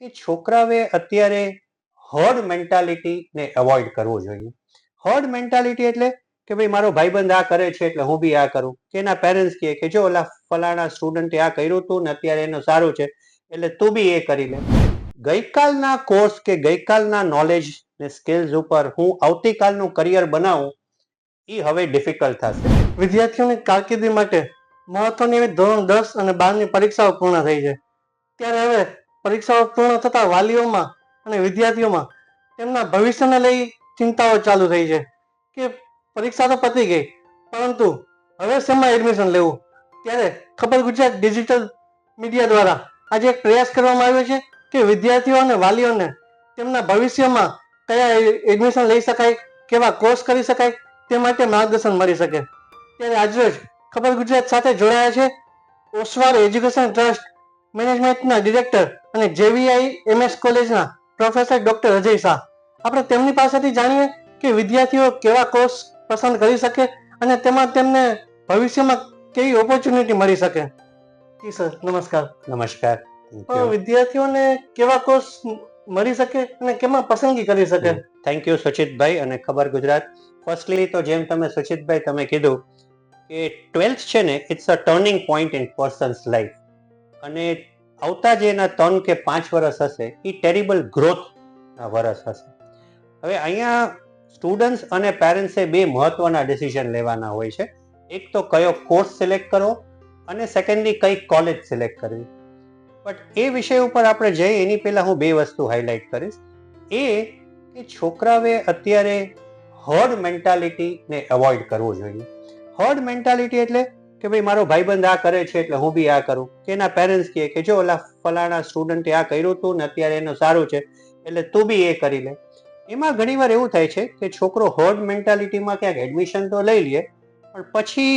કે છોકરાઓએ અત્યારે hard મેન્ટાલિટીને avoid કરવું જોઈએ. હર્ડ મેન્ટાલિટી એટલે કે ભાઈ મારો ભાઈબંધ આ કરે છે એટલે હું બી આ કરું. કે એના પેરેન્ટ્સ કહે કે જો ઓલા ફલાણા સ્ટુડન્ટે આ કર્યું હતું ને અત્યારે એનું સારું છે એટલે તું બી એ કરી લે. ગઈકાલના કોર્સ કે ગઈકાલના નોલેજ ને સ્કિલ્સ ઉપર હું આવતીકાલનું કરિયર બનાવું એ હવે ડિફિકલ્ટ થશે. વિદ્યાર્થીઓની કારકિર્દી માટે મહત્વની એવી ધોરણ દસ અને બારની પરીક્ષાઓ પૂર્ણ થઈ છે. ત્યારે હવે પરીક્ષાઓ પૂર્ણ થતા વાલીઓમાં અને વિદ્યાર્થીઓમાં તેમના ભવિષ્યને લઈ ચિંતાઓ ચાલુ થઈ છે કે પરીક્ષા તો પતી ગઈ, પરંતુ હવે શેમાં એડમિશન લેવું? ત્યારે ખબર ગુજરાત ડિજિટલ મીડિયા દ્વારા આજે એક પ્રયાસ કરવામાં આવ્યો છે કે વિદ્યાર્થીઓ અને વાલીઓને તેમના ભવિષ્યમાં કયા એડમિશન લઈ શકાય, કેવા કોર્સ કરી શકાય, તે માટે માર્ગદર્શન મળી શકે. ત્યારે આજરોજ ખબર ગુજરાત સાથે જોડાયા છે ઓસવાર એજ્યુકેશન ટ્રસ્ટ મેનેજમેન્ટના ડિરેક્ટર અને જેવીઆઈ એમએસ કોલેજના પ્રોફેસર ડોક્ટર અજય શાહ. આપણે તેમની પાસેથી જાણીએ કે વિદ્યાર્થીઓ કેવા કોર્સ પસંદ કરી શકે અને તેમાં તેમને ભવિષ્યમાં કેવી ઓપોર્ચ્યુનિટી મળી શકે. જી સર નમસ્કાર. નમસ્કાર. વિદ્યાર્થીઓને કેવા કોર્સ મળી શકે અને કેમાં પસંદગી કરી શકે? થેન્ક યુ સુચિતભાઈ અને ખબર ગુજરાત. ફર્સ્ટલી તો જેમ તમે સુચિતભાઈ તમે કીધું કે ટ્વેલ્થ છે ને it's a turning point in person's life અને આવતા જે એના ત્રણ કે પાંચ વર્ષ હશે એ ટેરિબલ ગ્રોથના વર્ષ હશે. હવે અહીંયા સ્ટુડન્ટ્સ અને પેરેન્ટ્સે બે મહત્વના ડિસિઝન લેવાના હોય છે. એક તો કયો કોર્સ સિલેક્ટ કરવો અને સેકન્ડલી કઈ કોલેજ સિલેક્ટ કરવી. બટ એ વિષય ઉપર આપણે જઈએ એની પહેલા હું બે વસ્તુ હાઇલાઇટ કરીશ. એ કે છોકરાઓએ અત્યારે હર્ડ મેન્ટાલિટીને એવોઇડ કરવું જોઈએ. હર્ડ મેન્ટાલિટી એટલે કે ભાઈ, મારો ભાઈબંધ આ કરે છે એટલે હું બી આ કરું. કે એના પેરેન્ટ્સ કહે કે, જો ઓલા ફલાણા સ્ટુડન્ટે આ કર્યું હતું ને અત્યારે એનું સારું છે, એટલે તું બી એ કરી લે. એમાં ઘણીવાર એવું થાય છે કે છોકરો હોર્ડ મેન્ટાલિટીમાં ક્યાંક એડમિશન તો લઈ લે, પણ પછી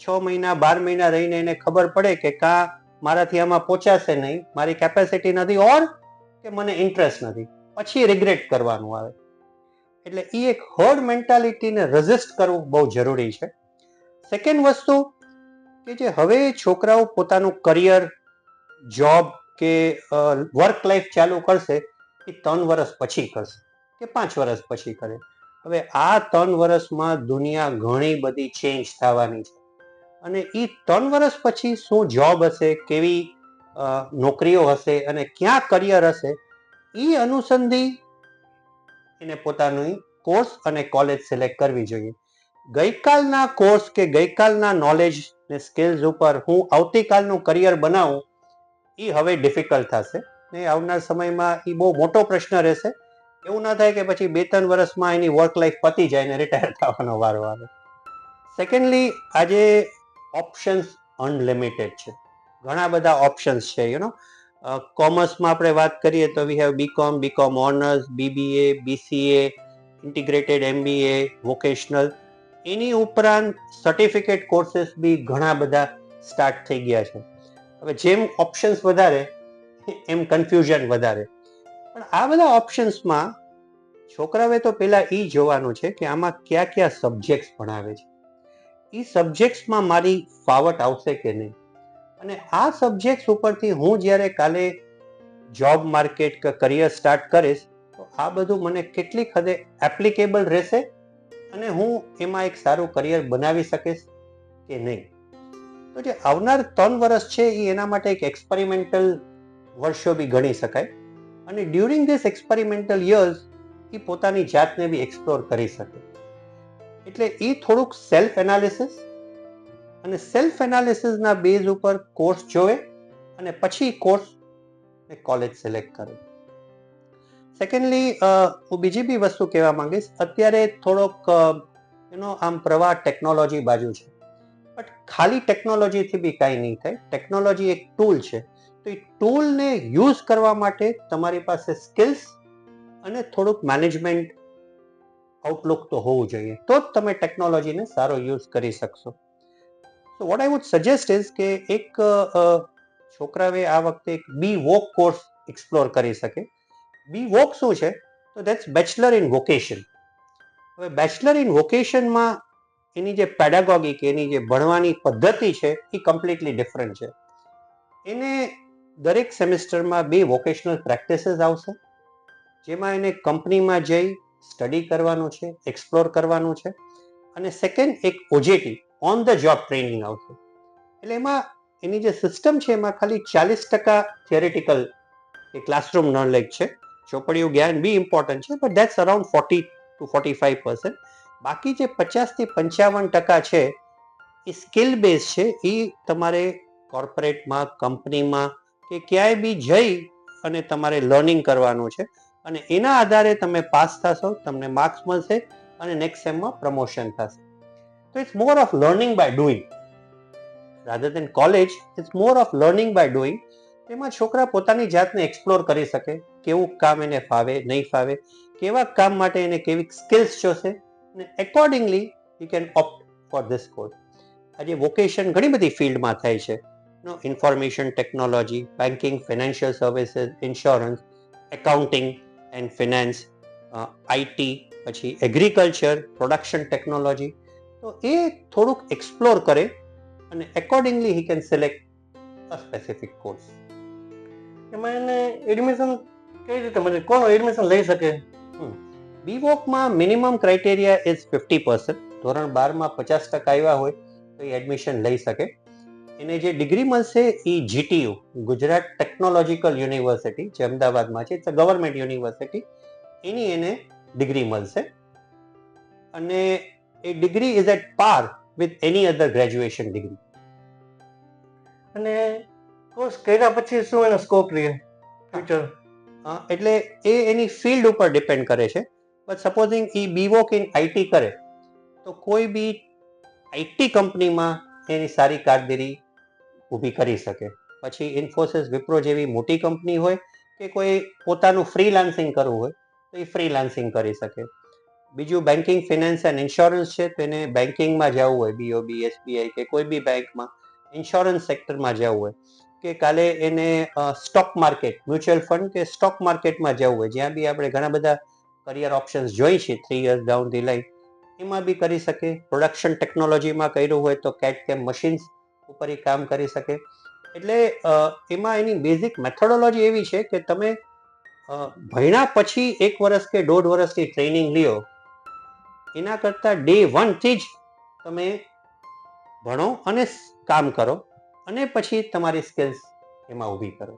છ મહિના, બાર મહિના રહીને એને ખબર પડે કે કા મારાથી આમાં પહોંચાશે નહીં, મારી કેપેસિટી નથી, ઓર કે મને ઇન્ટરેસ્ટ નથી. પછી રિગ્રેટ કરવાનું આવે. એટલે એ એક હોર્ડ મેન્ટાલિટીને રજિસ્ટ કરવું બહુ જરૂરી છે. સેકન્ડ વસ્તુ કે જે હવે છોકરાઓ પોતાનું કરિયર જોબ કે વર્ક લાઈફ ચાલુ કરશે, એ ત્રણ વર્ષ પછી કરશે, કે પાંચ વર્ષ પછી કરે. હવે આ ત્રણ વર્ષમાં દુનિયા ઘણી બધી ચેન્જ થવાની છે. અને એ ત્રણ વર્ષ પછી શું જોબ હશે, કેવી નોકરીઓ હશે અને ક્યાં કરિયર હશે એ અનુસંધી એને પોતાની કોર્સ અને કોલેજ સિલેક્ટ કરવી જોઈએ. ગઈકાલના કોર્સ કે ગઈકાલના નોલેજ ને સ્કિલ્સ ઉપર હું આવતીકાલનું કરિયર બનાવું એ હવે ડિફિકલ્ટ થશે. ને આવનાર સમયમાં એ બહુ મોટો પ્રશ્ન રહેશે. એવું ના થાય કે પછી બે ત્રણ વર્ષમાં એની વર્ક લાઈફ પતી જાય ને રિટાયર થવાનો વારો આવે. સેકન્ડલી આજે ઓપ્શન્સ અનલિમિટેડ છે. ઘણા બધા ઓપ્શન્સ છે યુ નો કોમર્સમાં આપણે વાત કરીએ તો we have BCom BCom honours BBA BCA integrated MBA vocational એની ઉપરાંત સર્ટિફિકેટ કોર્સીસ બી ઘણા બધા સ્ટાર્ટ થઈ ગયા છે. હવે જેમ ઓપ્શન્સ વધારે, એમ કન્ફ્યુઝન વધારે. પણ આ બધા ઓપ્શન્સમાં છોકરાઓએ તો પહેલાં એ જોવાનું છે કે આમાં કયા કયા સબ્જેક્ટ્સ ભણાવે છે. એ સબ્જેક્ટ્સમાં મારી ફાવટ આવશે કે નહીં? અને આ સબ્જેક્ટ્સ ઉપરથી હું જ્યારે કાલે જોબ માર્કેટ કે કરિયર સ્ટાર્ટ કરીશ, તો આ બધું મને કેટલીક હદે એપ્લિકેબલ રહેશે? અને હું એમાં એક સારું કરિયર બનાવી શકીશ કે નહીં? તો જે આવનાર ત્રણ વર્ષ છે એ એના માટે એક એક્સપેરિમેન્ટલ વર્ષો બી ગણી શકાય. અને ડ્યુરિંગ ધીસ એક્સપેરિમેન્ટલ યર્સ એ પોતાની જાતને બી એક્સપ્લોર કરી શકે. એટલે એ થોડુંક સેલ્ફ એનાલિસિસ અને સેલ્ફ એનાલિસિસના બેઝ ઉપર કોર્સ જોવે અને પછી કોર્સ કોલેજ સિલેક્ટ કરે. સેકન્ડલી હું બીજી બી વસ્તુ કહેવા માંગીશ. અત્યારે થોડોક એનો આમ પ્રવાહ ટેકનોલોજી બાજુ છે. બટ ખાલી ટેકનોલોજીથી બી કાંઈ નહીં થાય. ટેકનોલોજી એક ટૂલ છે. તો એ ટૂલને યુઝ કરવા માટે તમારી પાસે સ્કિલ્સ અને થોડુંક મેનેજમેન્ટ આઉટલુક તો હોવું જોઈએ. તો જ તમે ટેકનોલોજીને સારો યુઝ કરી શકશો. So what I would suggest is કે એક છોકરાએ આ વખતે એક બી વોક કોર્સ એક્સપ્લોર કરી શકે. બી વોક શું છે? તો દેટ્સ બેચલર ઇન વોકેશન હવે બેચલર ઇન વોકેશનમાં એની જે પેડાગોગી કે એની જે ભણવાની પદ્ધતિ છે, એ કમ્પ્લીટલી ડિફરન્ટ છે. એને દરેક સેમેસ્ટરમાં બે વોકેશનલ પ્રેક્ટિસીસ આવશે. જેમાં એને કંપનીમાં જઈ સ્ટડી કરવાનું છે એક્સપ્લોર કરવાનું છે. અને સેકન્ડ એક OJT on the job training આવશે. એટલે એમાં એની જે સિસ્ટમ છે, એમાં ખાલી ચાલીસ ટકા થિયરેટિકલ એ ક્લાસરૂમ નોલેજ છે. ચોપડીયું જ્ઞાન બી ઇમ્પોર્ટન્ટ છે but that's around forty to forty five percent બાકી જે પચાસથી પંચાવન ટકા છે એ સ્કિલ બેઝ છે એ તમારે કોર્પોરેટમાં કંપનીમાં કે ક્યાંય બી જઈ અને તમારે લર્નિંગ કરવાનું છે અને એના આધારે તમે પાસ થશો તમને માર્ક્સ મળશે અને નેક્સ્ટ સેમમાં પ્રમોશન થશે તો it's more of learning by doing rather than college it's more of learning by doing તેમાં છોકરા પોતાની જાતને એક્સપ્લોર કરી શકે કેવું કામ એને ફાવે, નહીં ફાવે, કેવા કામ માટે એને કેવી સ્કિલ્સ જોશે અને accordingly you can opt for this course આજે વોકેશન ઘણી બધી ફિલ્ડમાં થાય છે. નો information technology banking financial services insurance accounting and finance IT પછી એગ્રીકલ્ચર પ્રોડક્શન ટેકનોલોજી તો એ થોડુંક એક્સપ્લોર કરે અને accordingly he can select a specific course એમાં એને એડમિશન કઈ રીતે? મળે કોણ એડમિશન લઈ શકે? બીવોકમાં minimum criteria is fifty percent ધોરણ બારમાં પચાસ ટકા આવ્યા હોય તો એ એડમિશન લઈ શકે. એને જે ડિગ્રી મળશે એ જીટીયુ ગુજરાત ટેકનોલોજીકલ યુનિવર્સિટી જે અમદાવાદમાં છે ઇટ્સ ગવર્મેન્ટ યુનિવર્સિટી એની એને ડિગ્રી મળશે. અને એ degree is at par with any other graduation degree અને કોર્સ કર્યા પછી શું એનો સ્કોપ રહે? ફ્યુચર એટલે એ એની ફિલ્ડ ઉપર ડિપેન્ડ કરે છે. બટ સપોઝિંગ એ બીવોક ઇન આઈટી કરે, તો કોઈ બી આઈટી કંપનીમાં એની સારી કામગીરી ઊભી કરી શકે. પછી ઇન્ફોસિસ વિપ્રો જેવી મોટી કંપની હોય કે કોઈ પોતાનું ફ્રીલાન્સિંગ કરવું હોય, તો એ ફ્રીલાન્સિંગ કરી શકે. બીજું બેન્કિંગ ફિનાન્સ એન્ડ ઇન્સ્યોરન્સ છે, તો એને બેન્કિંગમાં જવું હોય બીઓબી એસબીઆઈ કે કોઈ બી બેંકમાં ઇન્સ્યોરન્સ સેક્ટરમાં જવું હોય. કે કાલે એને સ્ટોક માર્કેટ મ્યુચ્યુઅલ ફંડ કે સ્ટોક માર્કેટમાં જવું હોય, જ્યાં બી આપણે ઘણા બધા કરિયર ઓપ્શન્સ જોઈ છે three years down the line એમાં બી કરી શકે. પ્રોડક્શન ટેકનોલોજીમાં કર્યું હોય તો કેટ કેમ મશીન્સ ઉપર એ કામ કરી શકે. એટલે એમાં એની બેઝિક મેથોડોલોજી એવી છે કે તમે ભણ્યા પછી એક વર્ષ કે દોઢ વર્ષની ટ્રેનિંગ લ્યો, એના કરતાં ડે વનથી જ તમે ભણો અને કામ કરો. અને પછી તમારી સ્કિલ્સ એમાં ઊભી કરો.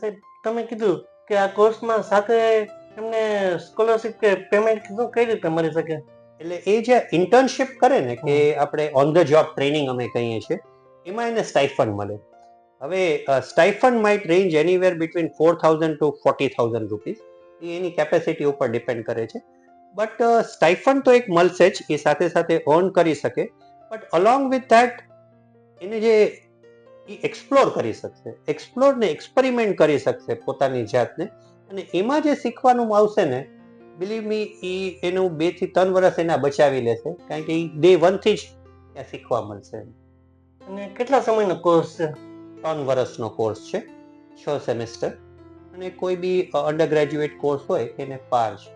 સાહેબ તમે કીધું કે આ કોર્સમાં સાથે એમને સ્કોલરશિપ કે પેમેન્ટ કીધું કઈ રીતે મળી શકે? એટલે એ જે ઇન્ટર્નશિપ કરે ને કે આપણે ઓન ધ જોબ ટ્રેનિંગ અમે કહીએ છીએ એમાં એને સ્ટાઇફન મળે. હવે stipend might range anywhere between four thousand to forty thousand rupees એ એની કેપેસિટી ઉપર ડિપેન્ડ કરે છે. બટ સ્ટાઇફન તો એક મળશે જ એ સાથે સાથે અર્ન કરી શકે. બટ અલોંગ વિથ ધેટ એને જે એ એક્સપ્લોર કરી શકશે એક્સપ્લોર ને એક્સપેરિમેન્ટ કરી શકશે પોતાની જાતને. અને એમાં જે શીખવાનું આવશે ને બિલીવ મી એ એનું બેથી ત્રણ વર્ષ એના બચાવી લેશે કારણ કે એ ડે વનથી જ ત્યાં શીખવા મળશે. અને કેટલા સમયનો કોર્સ છે? ત્રણ વર્ષનો કોર્સ છે છ સેમેસ્ટર અને કોઈ બી અંડર ગ્રેજ્યુએટ કોર્સ હોય એને પાર છે.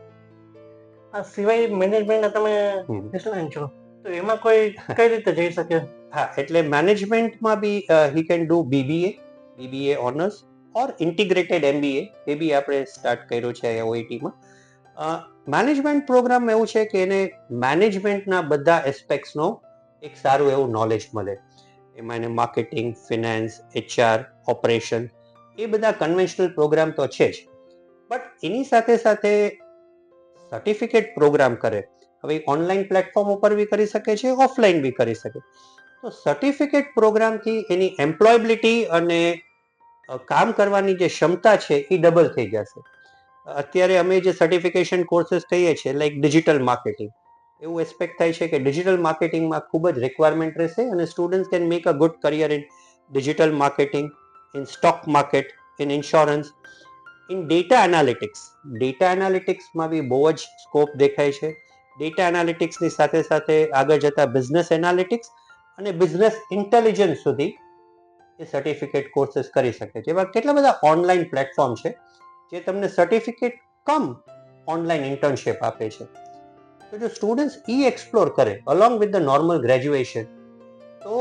આ સિવાય મેનેજમેન્ટના તમે. છો. તો એમાં કોઈ કઈ રીતે જઈ શકે? હા, એટલે મેનેજમેન્ટમાં બી he can do BBA BBA honours or integrated MBA એ બી આપણે સ્ટાર્ટ કર્યું છે અહીંયા ઓઈટીમાં મેનેજમેન્ટ પ્રોગ્રામ એવું છે કે એને મેનેજમેન્ટના બધા એસ્પેક્ટ્સનો એક સારું એવું નોલેજ મળે. એમાં એને માર્કેટિંગ ફિનાન્સ એચઆર ઓપરેશન એ બધા કન્વેન્શનલ પ્રોગ્રામ તો છે જ. બટ એની સાથે સાથે સર્ટિફિકેટ પ્રોગ્રામ કરે. હવે ઓનલાઈન પ્લેટફોર્મ ઉપર બી કરી શકે છે ઓફલાઈન બી કરી શકે. તો સર્ટિફિકેટ પ્રોગ્રામથી એની એમ્પ્લોયબિલિટી અને કામ કરવાની જે ક્ષમતા છે એ ડબલ થઈ જશે. અત્યારે અમે જે સર્ટિફિકેશન કોર્सेस થઈએ છીએ લાઈક ડિજિટલ માર્કેટિંગ એવું એક્સપેક્ટ થાય છે કે ડિજિટલ માર્કેટિંગમાં ખૂબ જ રિક્વાયરમેન્ટ રહેશે અને students can make a good career in digital marketing in stock market in insurance in data analytics data એનાલિટિક્સમાં બી બહુ જ સ્કોપ દેખાય છે. ડેટા એનાલિટિક્સની સાથે સાથે આગળ જતા બિઝનેસ એનાલિટિક્સ અને બિઝનેસ ઇન્ટેલિજન્સ સુધી એ સર્ટિફિકેટ કોર્सेस કરી શકે છે. એવા કેટલા બધા ઓનલાઈન પ્લેટફોર્મ છે, જે તમને સર્ટિફિકેટ કમ ઓનલાઈન ઇન્ટર્નશિપ આપે છે. તો જો સ્ટુડન્ટ્સ ઈ એક્સપ્લોર કરે along with the normal graduation તો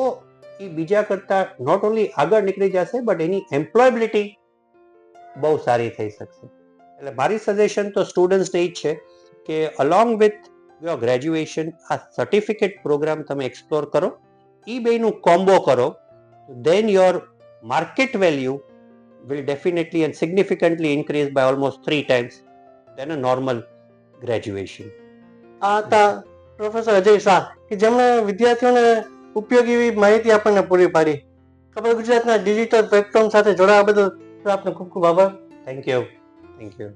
એ બીજા કરતાં નોટ ઓનલી આગળ નીકળી જશે બટ એની એમ્પ્લોયબિલિટી બહુ સારી થઈ શકશે. એટલે મારી સજેશન તો સ્ટુડન્ટ્સને એ જ છે કે અલોંગ વિથ યોર ગ્રેજ્યુએશન આ સર્ટિફિકેટ પ્રોગ્રામ તમે એક્સપ્લોર કરો. એ બેનું કોમ્બો કરો then your market value will definitely and significantly increase by almost three times than a normal graduation. આ હતા પ્રોફેસર અજય શાહ કે જેમણે વિદ્યાર્થીઓને ઉપયોગી એવી માહિતી આપણને પૂરી પાડી ખબર ગુજરાતના ડિજિટલ પ્લેટફોર્મ સાથે જોડાવા બદલ આપનો ખૂબ ખૂબ આભાર Thank you. Thank you.